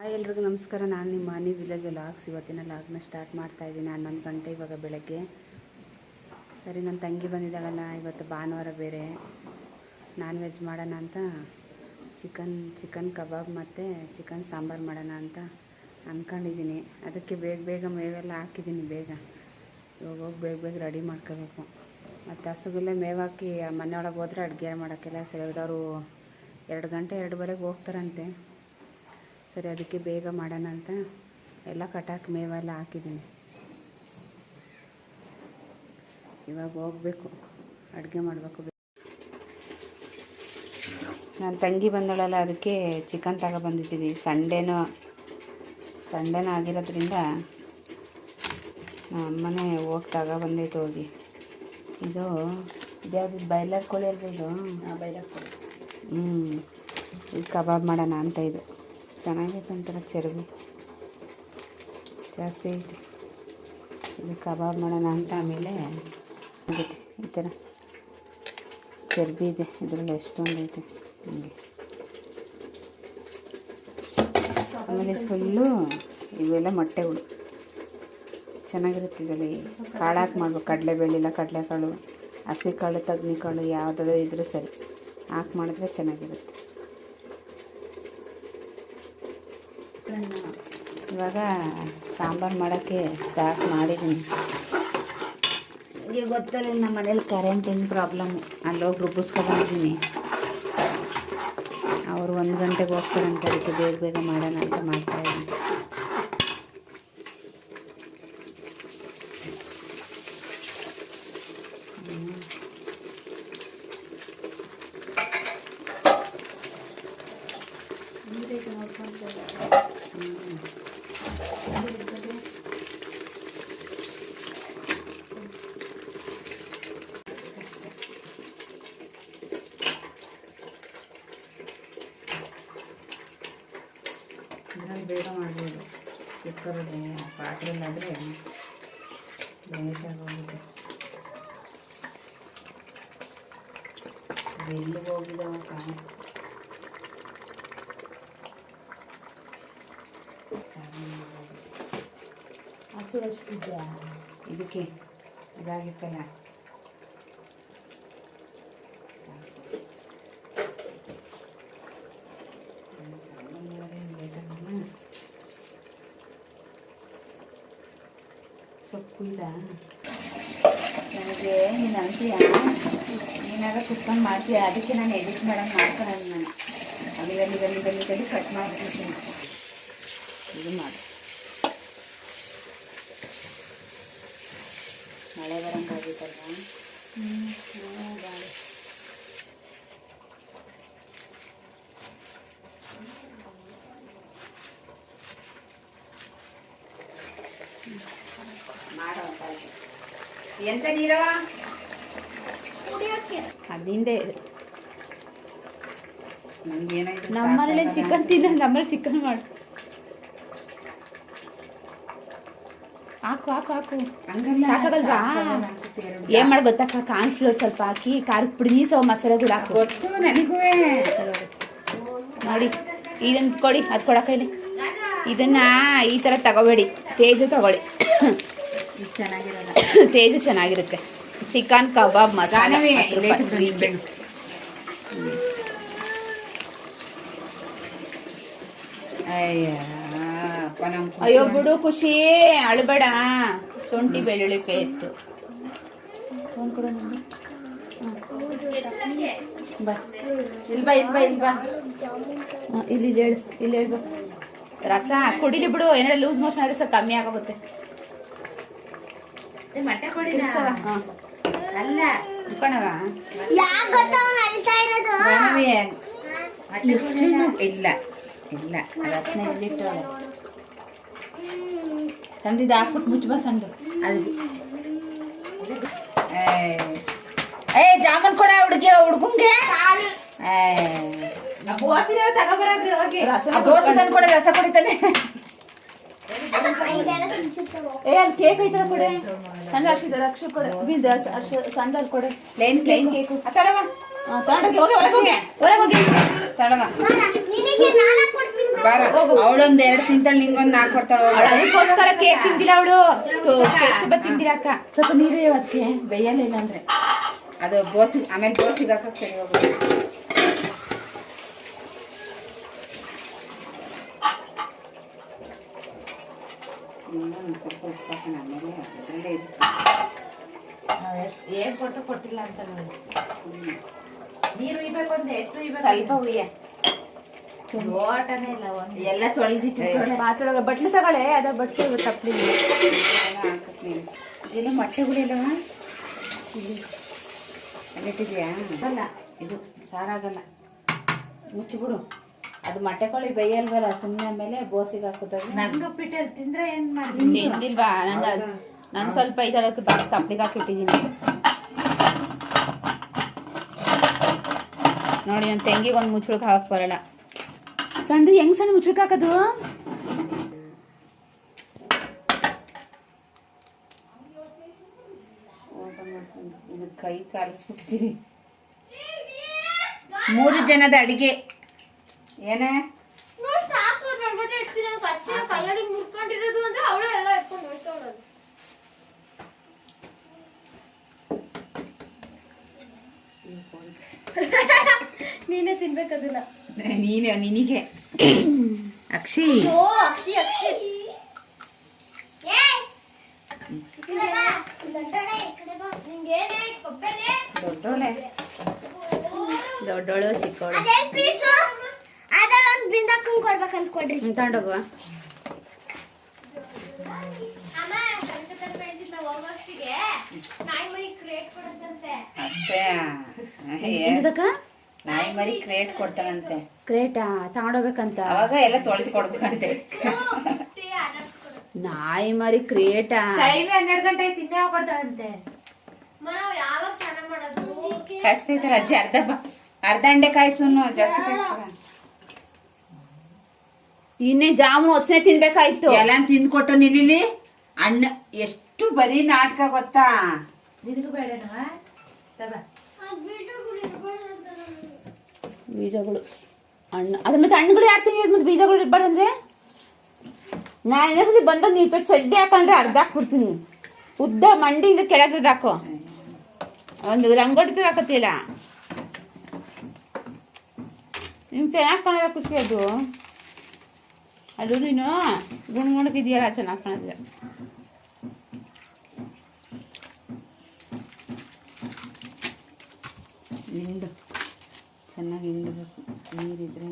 Hi ಎಲ್ರಿಗೂ ನಮಸ್ಕಾರ. ನಾನು ನಿಮ್ಮ ಮನಿ ವಿಲೇಜ್ ಲಾಗ್ಸ್ ಇವತ್ತಿನ ಲಾಗ್ನ ಸ್ಟಾರ್ಟ್ ಮಾಡ್ತಾ ಇದ್ದೀನಿ. ಹನ್ನೊಂದು ಗಂಟೆ ಇವಾಗ ಬೆಳಗ್ಗೆ. ಸರಿ ನನ್ನ ತಂಗಿ ಬಂದಿದ್ದಾಳಲ್ಲ. ಇವತ್ತು ಭಾನುವಾರ ಬೇರೆ. ನಾನ್ ವೆಜ್ ಮಾಡೋಣ ಅಂತ. ಚಿಕನ್ ಚಿಕನ್ ಕಬಾಬ್ ಮತ್ತು ಚಿಕನ್ ಸಾಂಬಾರು ಮಾಡೋಣ ಅಂತ ಅಂದ್ಕೊಂಡಿದ್ದೀನಿ ಅದಕ್ಕೆ ಬೇಗ ಬೇಗ ಮೇವೆಲ್ಲ ಹಾಕಿದ್ದೀನಿ ಬೇಗ. ಇವಾಗ ಹೋಗಿ ಬೇಗ ಬೇಗ ರೆಡಿ ಮಾಡ್ಕೋಬೇಕು. ಮತ್ತು ಹಸುಗೆಲ್ಲ ಮೇವಾಕಿ ಮನೆಯೊಳಗೆ ಹೋದ್ರೆ ಅಡುಗೆ ಮಾಡೋಕ್ಕೆಲ್ಲ ಸರಿ ಅವರು ಎರಡು ಗಂಟೆ ಎರಡುವರೆಗೆ ಹೋಗ್ತಾರಂತೆ. ಸರಿ ಅದಕ್ಕೆ ಬೇಗ ಮಾಡೋಣ ಅಂತ ಎಲ್ಲ ಕಟಾಕ್ ಮೇವೆಲ್ಲ ಹಾಕಿದ್ದೀನಿ. ಇವಾಗ ಹೋಗ್ಬೇಕು ಅಡುಗೆ ಮಾಡಬೇಕು. ನನ್ನ ತಂಗಿ ಬಂದಳಲ್ಲ ಅದಕ್ಕೆ ಚಿಕನ್ ತಗೊಬಂದಿದ್ದೀನಿ ಸಂಡೇನೂ ಸಂಡೇನೂ ಆಗಿರೋದ್ರಿಂದ ನಮ್ಮ ಅಮ್ಮನೇ ಹೋಗಿ ತಗೊಬಂದೈತೆ ಹೋಗಿ ಇದು ಇದ್ಯಾವುದು ಬೈಲರ್ ಕೋಳಿ ಅಲ್ವ ಇದು? ಬೈಲರ್ ಕೋಳಿ. ಹ್ಞೂ ಇದು ಕಬಾಬ್ ಮಾಡೋಣ ಅಂತ ಇದು. ಚೆನ್ನಾಗೈತೆ ಒಂಥರ ಚರ್ಬಿ ಜಾಸ್ತಿ ಐತೆ. ಇದು ಕಬಾಬ್ ಮಾಡೋಣ ಅಂತ ಆಮೇಲೆ ಈ ಥರ ಚರ್ಬಿ ಇದೆ ಇದರಲ್ಲಿ ಎಷ್ಟೊಂದು ಐತೆ. ಹಂಗೆ. ಆಮೇಲೆ ಫುಲ್ಲು ಇವೆಲ್ಲ ಮೊಟ್ಟೆಗಳು. ಚೆನ್ನಾಗಿರುತ್ತೆ ಇದರಲ್ಲಿ. ಕಾಳು ಹಾಕಿ ಮಾಡ್ಬೇಕು. ಕಡಲೆಬೇಳೆ ಇಲ್ಲ, ಕಡಲೆಕಾಳು ಹಸಿ ಕಾಳು ತಗ್ನಿ ಕಾಳು ಸರಿ. ಹಾಕಿ ಮಾಡಿದ್ರೆ ಚೆನ್ನಾಗಿರುತ್ತೆ. ಇವಾಗ ಸಾಂಬಾರು ಮಾಡೋಕ್ಕೆ ಸ್ಟಾರ್ಟ್ ಮಾಡಿದ್ದೀನಿ. ಈಗ ಗೊತ್ತಲ್ಲ ನಮ್ಮ ಮನೇಲಿ ಕರೆಂಟಿನ ಪ್ರಾಬ್ಲಮ್ಮು ಅಲ್ಲೋಗಿ ರುಬ್ಬಿಸ್ಕೊಬಂದಿದ್ದೀನಿ ಅವರು ಒಂದು ಗಂಟೆಗೆ ಹೋಗ್ತಾರಂತ ಅದಕ್ಕೆ ಬೇಗ ಬೇಗ ಮಾಡೋಣ ಅಂತ ಮಾಡ್ತಾಯಿದ್ದೀನಿ ಮಾಡ್ಬೋದು ಕುಕ್ಕರಲ್ಲಿ ಪಾತ್ರೆಲ್ಲಾದರೆ ಲೇಟಾಗಿ ಹೋಗುತ್ತೆ ಎಲ್ಲಿಗೆ ಹೋಗಿದ್ದಾವಪ್ಪ ಹಸು ಹಚ್ತಿದ್ಯಾ ಇದಕ್ಕೆ ಇದಾಗಿತ್ತಲ್ಲ ಸೊಪ್ಪು ಕುಯ್ದ. ನನಗೆ ನೀನು ಅಂತೀಯ? ನೀನಾಗ ಕುತ್ಕೊಂಡು ಮಾಡ್ತೀಯ? ಅದಕ್ಕೆ ನಾನು ಎಡಿಟ್ ಮಾಡೋಂಗೆ ಮಾಡ್ಕೊಳ್ಳೋದು ನಾನು. ಅಲ್ಲಿ ಅಲ್ಲಿ ಅಲ್ಲಿ ಅಲ್ಲಿ ಅಲ್ಲಿ ಕಟ್ ಮಾಡಿಬಿಡ್ತೀನಿ. ಇದು ಮಾಡು. ಮಳೆ ಬರಂಗಾಗಿತ್ತಲ್ಲ ಹ್ಞೂ ಗಾಳಿ ಮಾಡೋ ಎಂತ ನೀರವ ಅದಿಂದೆ ನಮ್ಮನೇಲಿ ಚಿಕನ್ ತಿನ್ನ ನಮ್ಮಲ್ಲಿ ಚಿಕನ್ ಮಾಡು. ಹಾಕು ಹಾಕು ಹಾಕು. ಸಾಕಾಗಲ್ವಾ? ಏನ್ ಮಾಡಿ ಗೊತ್ತಾಕ ಕಾರ್ನ್ ಫ್ಲೋರ್ ಸ್ವಲ್ಪ ಹಾಕಿ ಖಾರದ ಪುಡಿ ಮಸಾಲೆ ಕೂಡ ಹಾಕು. ಗೊತ್ತು ನನಗೂ. ನೋಡಿ ಇದನ್ನ ಕೊಡಿ ಅದು ಕೊಡಕ ಇಲ್ಲಿ ಇದನ್ನ ಈ ತರ ತಗೋಬೇಡಿ ತೇಜು ತಗೊಳ್ಳಿ. ತೇಜು ಚೆನ್ನಾಗಿರುತ್ತೆ. ಚಿಕನ್. ಕಬಾಬ್ ಮಸಾಲೆ ಅಯ್ಯ ಬಿಡು ಖುಷಿ. ಅಳಬೇಡ. ಶುಂಠಿ ಬೆಳ್ಳುಳ್ಳಿ ಪೇಸ್ಟ್ ಇಲ್ಬಾ ಇಲ್ಬಾ ಇಲ್ಬಾ ಇಲ್ಲಿ ಇಲ್ಲಿ ಹೇಳು ಇಲ್ಲಿ ಹೇಳ್ಬಾ ರಸ ಕುಡಿಲಿ ಬಿಡು. ಏನಾರ ಲೂಸ್ ಮೋಷನ್ ಆದ್ರೆ ಸ್ವಲ್ಪ ಕಮ್ಮಿ ಆಗೋಗುತ್ತೆ. ಮೊಟ್ಟೆ. ಅಲ್ಲ. ಮೊಟ್ಟೆ ಕೊಡಿನ? ಇಲ್ಲ ಇಲ್ಲ. ರತ್ನ ಹಾಕ್ಬಿಟ್ಟು ಮುಚ್ಚ ಬಾ ಸಣ್ಣದು ಅದು ಏ ಜಾಮೂನ್ ಕೊಡ ಹುಡುಗಿ ಹುಡುಗಂಗೆ. ದೋಸೆ ತಂದು ಕೊಡ ರಸ ಕುಡಿತಾನೆ. ಏ ಅಲ್ಲಿ ಕೇಕ್ ಐತದ ಕೊಡೆ. ಸಣ್ಣ ಹರ್ಷಿದ ಅಕ್ಷ ಕೊಡೆ. ಬಿಂದ ಅರ್ಶ ಸಣ್ಣದಲ್ಲಿ ಕೊಡೆ. ಪ್ಲೇನ್ ಪ್ಲೇನ್ ಕೇಕು ತಡವ. ತಗೊಂಡೋಗಿ ಹೋಗಿ ಹೊರಗೆ ಹೋಗಿ. ಹೊರಗೆ ಹೋಗಿ. ತಡವ. ನಿನಗೆ ನಾಲ್ಕು ಕೊಡ್ತೀನಿ ಬಾರ ಅವಳೊಂದ್ ಎರಡು ತಿಂತಾಳೆ ನಿಂಗೊಂದ್ ನಾಲ್ಕು ಕೊಡ್ತಾಳ ಅದಕ್ಕೋಸ್ಕರ ಕೇಕ್ ತಿಂದಿಲ್ಲ ಅವಳು. ಕೆಸಬ ತಿಂದಿಲ್ಲ ಅಕ್ಕ. ಸ್ವಲ್ಪ ನೀರು ಇವತ್ತೆ ಬೇಯಲಿಲ್ಲ ಅಂದ್ರೆ ಅದು ಬೋಸಿ ಆಮೇಲೆ ಬೋಸಿಗೆ ಹಾಕಕ್ ಸರಿ ಹೋಗುತ್ತೆ ಸ್ವಲ್ಪ ಉಪ್ಪು ಆಮೇಲೆ ಅದರಲ್ಲೇ ಇರುತ್ತೆ ಏನ್ ಕೊಟ್ಟು ಕೊಟ್ಟಿಲ್ಲ ಅಂತ ನೀರು ಅಂದ್ರೆ ಎಷ್ಟು ಸ್ವಲ್ಪ ಸ್ವಲ್ಪ ಹುಯ್ಯ ಓಟನೇ ಇಲ್ಲ ಒಂದು. ಎಲ್ಲ ತೊಳೆದಿಟ್ಟು ಮಾತಾಡೋಗ ಬಟ್ಲು ತಗೊಳ್ಳೆ ಅದ ಬಟ್ಲು ತಪ್ಪಲಿ. ಇದೆಲ್ಲ ಮೊಟ್ಟೆಗಳಿಲ್ಲವ ಅಲ್ಲಿಟ್ಟಿದ್ಯಾ ಅಲ್ಲ ಇದು ಸಾರಾಗಲ್ಲ. ಮುಚ್ಚಿಬಿಡು. ಅದು ಮೊಟ್ಟೆ ಕೋಳಿ ಬೇಯಲ್ವಲ್ಲ ಸುಮ್ಮನೆ ಮೇಲೆ ಬೋಸಿಗೆ ಹಾಕುದಾಗಿ ನಂಗೆ ಉಪ್ಪಿಟ್ಟಲ್ಲಿ ತಿಂದ್ರೆ ಏನ್ ಮಾಡ್ತೀನಿ ತಿಂದಿಲ್ವಾ? ನಂಗೆ ನಾನು ಸ್ವಲ್ಪ ಇದಕ್ಕೆ ತಪ್ಪಲಿಗೆ ಹಾಕಿಟ್ಟಿದ್ದೀನಿ. ನೋಡಿ ನನ್ನ ತೆಂಗಿಗೆ ಒಂದು ಮುಚ್ಚಳಕ್ಕೆ ಹಾಕ್ ಬರಲ್ಲ. ಸಣ್ಣದು ಹೆಂಗ್ ಸಣ್ಣ ಮುಚ್ಚಳಕ್ಕೆ ಹಾಕೋದು? ಇದು ಕೈ ಕಾಲಿಸ್ಬಿಟ್ಟಿದ್ದೀರಿ ಮೂರು ಜನದ ಅಡಿಗೆ. ಏನೇ? ಕೈಯಲ್ಲಿ ಮುರ್ಕೊಂಡಿರೋದು ಅಂದ್ರೆ ಅವಳು ಎಲ್ಲ ಇಟ್ಕೊಂಡು ಹೋಯ್ತಾವಳದು ನೀನೇ ತಿನ್ಬೇಕದನ್ನ ನೀನೇ ನಿನಗೆ. ಅಕ್ಷಿ. ಓ ಅಕ್ಷಿ ಅಕ್ಷಿ. ದೊಡ್ಡೋಳೆ ದೊಡ್ಡೋಳು ಚಿಕ್ಕವಳು ಕೊಡ್ಬೇಕಂತ ಕೊಡ್ರಿ. ತಗೊಂಡೋಗುವ ಅಷ್ಟೇ. ಎಂದಕ್ಕ ನಾಯಿ ಮರಿ ಕ್ರೇಟ್ ಕೊಡ್ತಾನಂತೆ ಕ್ರೇಟಾ? ತಗೊಂಡೋಗ್ಬೇಕಂತ ಅವಾಗ ಎಲ್ಲ ತೊಳೆದು ಕೊಡ್ಬೇಕಂತೆ. ನಾಯಿ ಮರಿ ಕ್ರಿಯೇಟಾ ಟೈಮ್ ಹನ್ನೆರಡು ಗಂಟೆ ಸ್ನಾನ ಮಾಡೋದು? ಕಾಯಿಸ್ತೈತಾರೆ ಅಜ್ಜಿ ಅರ್ಧ ಅರ್ಧ ಅಂಡೆ ಕಾಯಿಸೋನು ಜಾಸ್ತಿ ಕಾಯಿಸ್ಬೇಡ ಇನ್ನೇ ಜಾಮು ಹೊಸನೆ ತಿನ್ಬೇಕಾಯ್ತು. ಎಲ್ಲ ತಿಂದ್ಕೊಟ್ಟು ನಿಲ್ಲಿ ಅಣ್ಣ ಎಷ್ಟು ಬರೀ ನಾಟಕ ಗೊತ್ತಾ? ನಿನಗೂ ಬೇಡನಾ ತಗ ಬೀಜಗಳು. ಅಣ್ಣ ಹಣ್ಣು ಅದ್ರ ಮತ್ತೆ ಹಣ್ಣುಗಳು ಯಾರು ತಿಂದಿದ್ ಮತ್ತೆ ಬೀಜಗಳು ಇರ್ಬಾರ್ದಂದ್ರೆ ನಾ ಇನ್ನೊಂದ್ಸತಿ ಬಂದಾಗ ನೀವು ಚಡ್ಡಿ ಹಾಕೊಂಡ್ರೆ ಅರ್ಧ ಹಾಕ್ಬಿಡ್ತೀನಿ. ಉದ್ದ ಮಂಡಿಯಿಂದ ಕೆಳಗೆ ಹಾಕೋ. ಒಂದು ರಂಗೋಟಿ ಹಾಕತ್ತಿಲ್ಲ ನಿಮ್ಗೆ ಚೆನ್ನಾಗಿ ಕಾಣೋದ ಖುಷಿ ಅದು. ಅದು ನೀನು ಗುಣಗುಣಕ್ಕಿದೆಯಲ್ಲ ಚೆನ್ನಾಗಿ ಕಾಣಿದೆ ಹಿಂಡು. ಚೆನ್ನಾಗಿ ಹಿಂಡಬೇಕು ನೀರಿದ್ರೆ.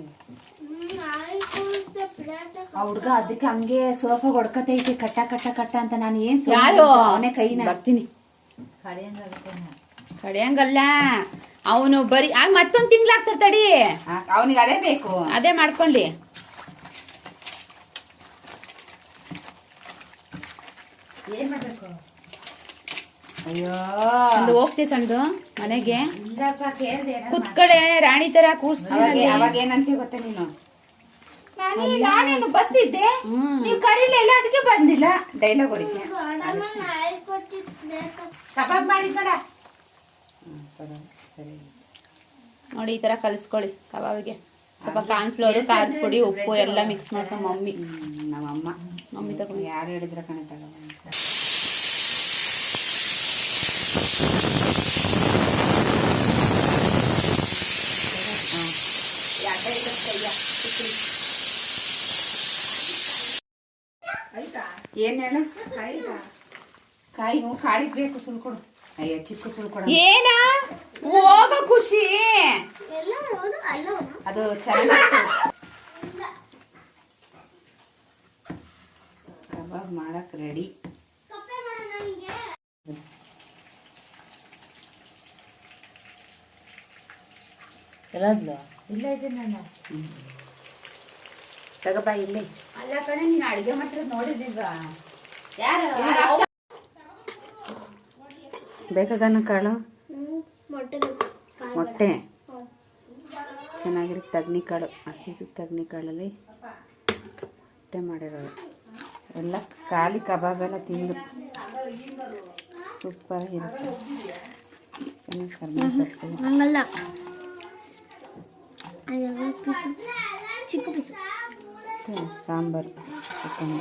ಆ ಹುಡ್ಗ ಅದಕ್ಕೆ ಹಂಗೆ ಸೋಫಾ ಹೊಡ್ಕತೈತೆ ಕಟ್ಟ ಕಟ್ಟ ಕಟ್ಟ ಅಂತ ನಾನು ಏನ್ ಯಾರು? ಅವನೇ ಕೈನ. ಬರ್ತೀನಿ. ಕಡೆಯಂಗಲ್ಲ. ಕಡಿಯಂಗಲ್ಲ ಅವನು ಬರೀ ಮತ್ತೊಂದು ತಿಂಗ್ಳಾಗ್ತಾರೆ ತಡಿ. ಅವನಿಗೆ ಅದೇ ಬೇಕು. ಅದೇ ಮಾಡ್ಕೊಳ್ಳಿ ಏನ್ ಮಾಡ್ಬೇಕು? ಅಯ್ಯೋ. ಒಂದು ಹೋಗ್ತೀವಿ ಸಣ್ಣದು ಮನೆಗೆ. ಇಲ್ಲಪ್ಪ ಕೇಳ್ದೆ ಕುತ್ಕಡೆ ರಾಣಿ ತರ ಕೂರ್ಸ್ತೀನಿ ಅವಾಗ ಏನಂತ ಗೊತ್ತಾ ನೀನು? ನಾನೇನು ಬಂದಿದ್ದೆ. ನೀವು ಕರೀಲಿಲ್ಲ ಅದಕ್ಕೆ ಬಂದಿಲ್ಲ. ಡೈಲಾಗ್ ಹೊಡಿತೀಯ? ಕಬಾಬ್ ಮಾಡಿದ್ದಲ್ಲ ನೋಡಿ ಈ ತರ ಕಲಿಸ್ಕೊಳ್ಳಿ ಕಬಾಬಿಗೆ. ಸ್ವಲ್ಪ ಕಾರ್ನ್ಫ್ಲೋರ್ ಖಾರದ ಪುಡಿ ಉಪ್ಪು ಎಲ್ಲ ಮಿಕ್ಸ್ ಮಾಡ್ಕೊಂಡು ಮಮ್ಮಿ. ನಮ್ಮ ನಮ್ಮಮ್ಮ. ಮಮ್ಮಿ ತಗೊಂಡು ಯಾರು ಹೇಳಿದ್ರ ಕಣೆ ತಗೋ. ಏನ್ ಹೇಳ? ಕಾಯಿ ಕಾಳಿಗೆ ಬೇಕು ಸುಲ್ಕೊಡು ಅಯ್ಯೋ ಚಿಕ್ಕ ಸುಲ್ಕೊಡು ಏನ? ಹೋಗ ಖುಷಿ. ಅದು ಚೆನ್ನಾಗಿ ಕಬಾಬ್ ಮಾಡಕ್ ರೆಡಿ ಇಲ್ಲ ಇದೆ ನಾನು ತಗಬಾ ಇಲ್ಲಿ. ಅಲ್ಲ ಕಣೆ ನೀನು ಅಡಿಗೆ ಮಾಡ್ತಿರೋದು ನೋಡಿದಿಲ್ವಾ ಯಾರು? ಬೇಕಾಗನ ಕಾಳು? ಮೊಟ್ಟೆ ಮೊಟ್ಟೆ. ಚೆನ್ನಾಗಿರೋ ತಗ್ನಿ ಕಾಳು ಹಸಿದು ತಗ್ನಿ ಕಾಳಲ್ಲಿ. ಮೊಟ್ಟೆ ಮಾಡಿರೋದು ಎಲ್ಲ ಖಾಲಿ ಕಬಾಬ್ ಎಲ್ಲ ತಿಂದು. ಸೂಪರ್ ಆಗಿರುತ್ತೆ. ಚೆನ್ನಾಗಿ ಕರ್ಮ ಹಂಗಲ್ಲ. ಪೀಸು ಚಿಕ್ಕ ಪೀಸು ಸಾಂಬಾರು ಚಿಕನ್.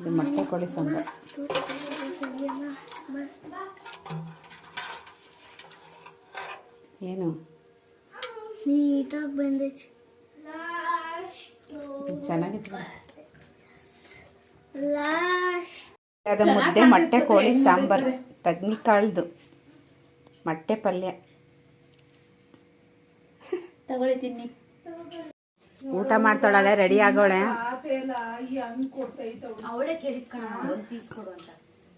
ಇದು ಮೊಟ್ಟೆ ಕೋಳಿ ಸಾಂಬಾರು. ಏನು? ನೀಟಾಗಿ ಬಂದೈತಿ ಚೆನ್ನಾಗಿತ್ತು. ಅದು ಮುದ್ದೆ ಮೊಟ್ಟೆ ಕೋಳಿ ಸಾಂಬಾರು ತಗ್ನಿಕಾಳ್ದು ಮೊಟ್ಟೆ ಪಲ್ಯ. ತಗೊಳ್ಳಿ ತಿನ್ನಿ ಊಟ ಮಾಡ್ತಾಳೆ ರೆಡಿ ಆಗೋಳೆ? ಅವಳೇ ಕೇಳಿದ್ ಕಣ ಒಂದು ಪೀಸ್ ಕೊಡು ಅಂತ.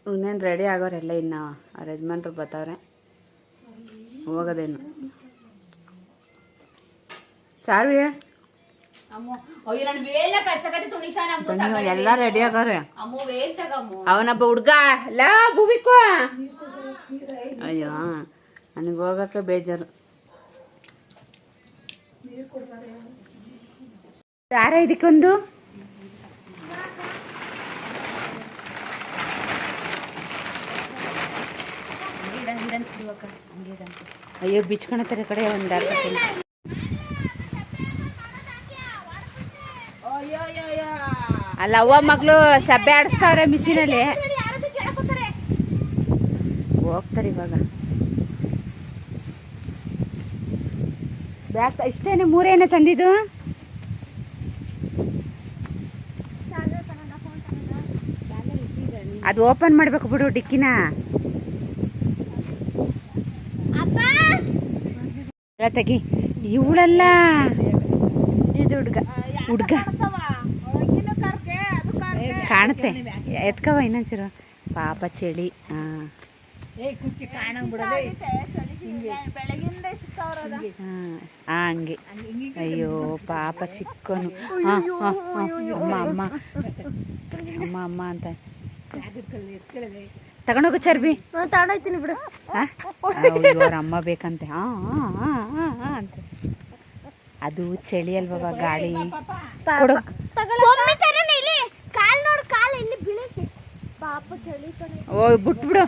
ಇನ್ನೇನು ರೆಡಿ ಆಗೋರೆಲ್ಲ ಇನ್ನು ಅವ್ರ ಯಜಮಾನ್ರು ಬರ್ತಾವ್ರೆ ಹೋಗೋದೇನು? ಚಾರ್ವಿ ಎಲ್ಲ ರೆಡಿ ಆಗವ್ರೆ ಅಮ್ಮ ವೇಲ್ ತಗಮ್ಮ ಅವನೊಬ್ಬ ಹುಡ್ಗ ಲಾ ಭೂವಿಕೋ ಅಯ್ಯೋ ನನಗೆ ಹೋಗಕ್ಕೆ ಬೇಜಾರು. ಯಾರ ಇದಕ್ಕೊಂದು? ಅಯ್ಯೋ ಬಿಚ್ಕೊಳತ್ತರ ಕಡೆ ಒಂದು. ಅಲ್ಲ, ಅವ್ವ ಮಗಳು ಸಬ್ಬೆ ಆಡಿಸ್ತಾವ್ರೆ ಮಿಷಿನಲ್ಲಿ. ಹೋಗ್ತಾರೆ ಇವಾಗ. ಬ್ಯಾಕ್ ಇಷ್ಟೇನೆ ಮೂರೇನೆ ತಂದಿದ್ದು? ಅದು ಓಪನ್ ಮಾಡ್ಬೇಕು ಬಿಡು ಡಿಕ್ಕಿನ. ತಗಿ ತೆಗಿ. ಇವಳಲ್ಲ ಇದು ಹುಡ್ಗ. ಹುಡ್ಗ ಕಾಣುತ್ತೆ. ಎತ್ಕವ ಇನ್ನೊಂಚೂರು ಪಾಪ ಚಳಿ ಹಾಂ ಹಂಗೆ. ಅಯ್ಯೋ ಪಾಪ ಚಿಕ್ಕನು. ಅಮ್ಮ ಅಮ್ಮ. ಅಮ್ಮ ಅಮ್ಮ ಅಂತ. ತಗೊಂಡೋಗು ಚರ್ಬಿ. ತಗೊಂಡೋಗ್ತೀನಿ ಬಿಡು. ಅವ್ರ ಅಮ್ಮ ಬೇಕಂತೆ. ಹಾ ಅಂತ. ಅದು ಚಳಿ ಅಲ್ವಾ ಗಾಳಿ. ಕೊಡು. ಒಮ್ಮೆ ತರನೇ ಇಲ್ಲಿ. ಕಾಲ್ ನೋಡು ಕಾಲ್ ಎಲ್ಲಿ ಬೀಳಕ್ಕೆ. ಪಾಪ ಚಳಿ ಕಣೆ ಓ ಬಿಟ್ಬಿಡು.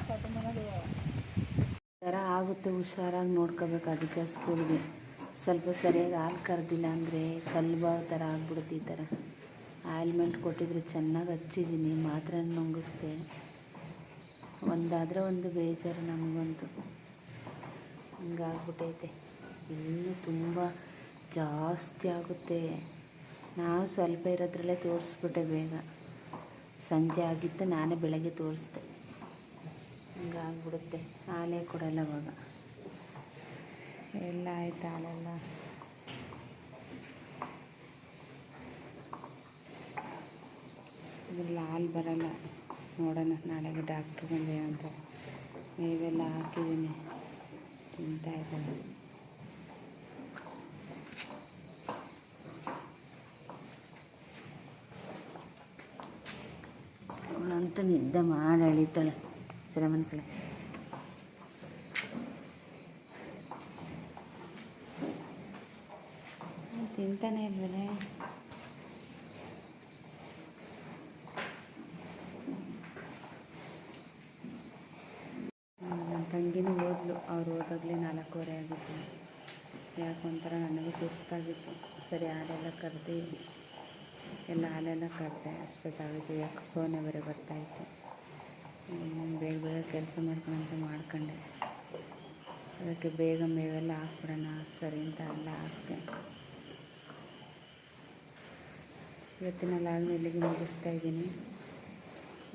ಥರ ಆಗುತ್ತೆ ಹುಷಾರಾಗಿ ನೋಡ್ಕೋಬೇಕು ಅದಕ್ಕೆ ಸ್ಕೂಲ್ಗೆ ಸ್ವಲ್ಪ ಸರಿಯಾಗಿ ಹಾಲು ಕರೆದಿಲ್ಲ ಅಂದರೆ ಕಲ್ಬಾವ್ ಥರ ಆಗ್ಬಿಡುತ್ತೆ ಈ ಥರ. ಆಯಿಲ್ಮೆಂಟ್ ಕೊಟ್ಟಿದ್ರೆ ಚೆನ್ನಾಗಿ ಹಚ್ಚಿದ್ದೀನಿ ಮಾತ್ರ ನುಂಗಿಸ್ದೆ ಒಂದಾದರೆ ಒಂದು ಬೇಜಾರು ನಮಗಂತೂ. ಹಿಂಗಾಗ್ಬಿಟ್ಟೈತೆ ಇನ್ನೂ ತುಂಬ ಜಾಸ್ತಿ ಆಗುತ್ತೆ. ನಾವು ಸ್ವಲ್ಪ ಇರೋದ್ರಲ್ಲೇ ತೋರಿಸ್ಬಿಟ್ಟೆ ಬೇಗ. ಸಂಜೆ ಆಗಿತ್ತು, ನಾನೇ ಬೆಳಗ್ಗೆ ತೋರಿಸ್ದೆ. ಹಿಂಗಾಗ್ಬಿಡುತ್ತೆ. ಹಾಲೇ ಕೊಡಲ್ಲ ಅವಾಗ. ಎಲ್ಲ ಆಯ್ತು ಹಾಲೆಲ್ಲ ಇದ್ರಲ್ಲಿ ಹಾಲು ಬರಲ್ಲ. ನೋಡೋಣ ನಾಳೆಗೆ ಡಾಕ್ಟ್ರು ಬಂದೆ ಅಂತ. ಮೇವೆಲ್ಲ ಹಾಕಿದ್ದೀನಿ. ತಿಂತಾ ಇದ್ದಾನೆ. ಅವಳಂತೂ ನಿದ್ದೆ ಮಾಡಿ ಅಳಿತಾಳೆ. ಶ್ರಮನ್ ಕಡೆ ತಿಂತಾನೆ ಇಲ್ವೇ ತಂಗಿನೂ ಓದ್ಲು. ಅವ್ರು ಓದಾಗಲೇ ನಾಲ್ಕೂವರೆ ಆಗಿತ್ತು. ಯಾಕೆ ಒಂಥರ ನನಗೂ ಸುಸ್ತಾಗಿತ್ತು. ಸರಿ, ಹಾಲೆಲ್ಲ ಕರೆದು ಎಲ್ಲ ಹಾಲೆಲ್ಲ ಕರೆದೆ. ಅಷ್ಟೊತ್ತಾಗಿತ್ತು ಯಾಕೆ ಸೋನೆ ಬೇರೆ ಬರ್ತಾಯಿತ್ತು ಬೇಗ ಬೇಗ ಕೆಲಸ ಮಾಡ್ಕೊಂಡಂತ, ಮಾಡ್ಕೊಂಡೆ. ಅದಕ್ಕೆ ಬೇಗ ಮೇವೆಲ್ಲ ಹಾಕ್ಬಿಡೋಣ. ಸರಿ ಅಂತ ಎಲ್ಲ ಹಾಕ್ತೆ ಇವತ್ತಿನ ಲಾಗ್ನ ಇಲ್ಲಿಗೆ ಮುಗಿಸ್ತಾ ಇದ್ದೀನಿ.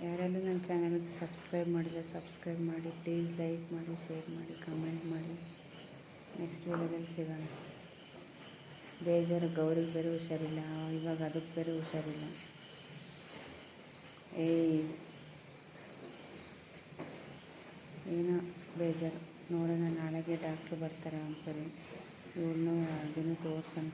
ಯಾರೆಲ್ಲ ನನ್ನ ಚಾನಲ್ಗೆ ಸಬ್ಸ್ಕ್ರೈಬ್ ಮಾಡಿಲ್ಲ, ಸಬ್ಸ್ಕ್ರೈಬ್ ಮಾಡಿ ಪ್ಲೀಸ್ ಲೈಕ್ ಮಾಡಿ ಶೇರ್ ಮಾಡಿ ಕಮೆಂಟ್ ಮಾಡಿ. ನೆಕ್ಸ್ಟ್ ವೀಡಿಯೋದಲ್ಲಿ ಸಿಗೋಣ. ಬೇಜಾರು ಗೌರಿಗೆ ಬೇರೆ ಹುಷಾರಿಲ್ಲ, ಇವಾಗ ಅದಕ್ಕೆ ಬೇರೆ ಹುಷಾರಿಲ್ಲ. ಏಯ್ ಏನೋ ಬೇಜಾರು. ನೋಡೋಣ, ನಾಳೆಗೆ ಡಾಕ್ಟ್ರು ಬರ್ತಾರೆ ಒಂದ್ಸರಿ ಇವಳನ್ನೂ ಅದನ್ನು ತೋರ್ಸೋಣ.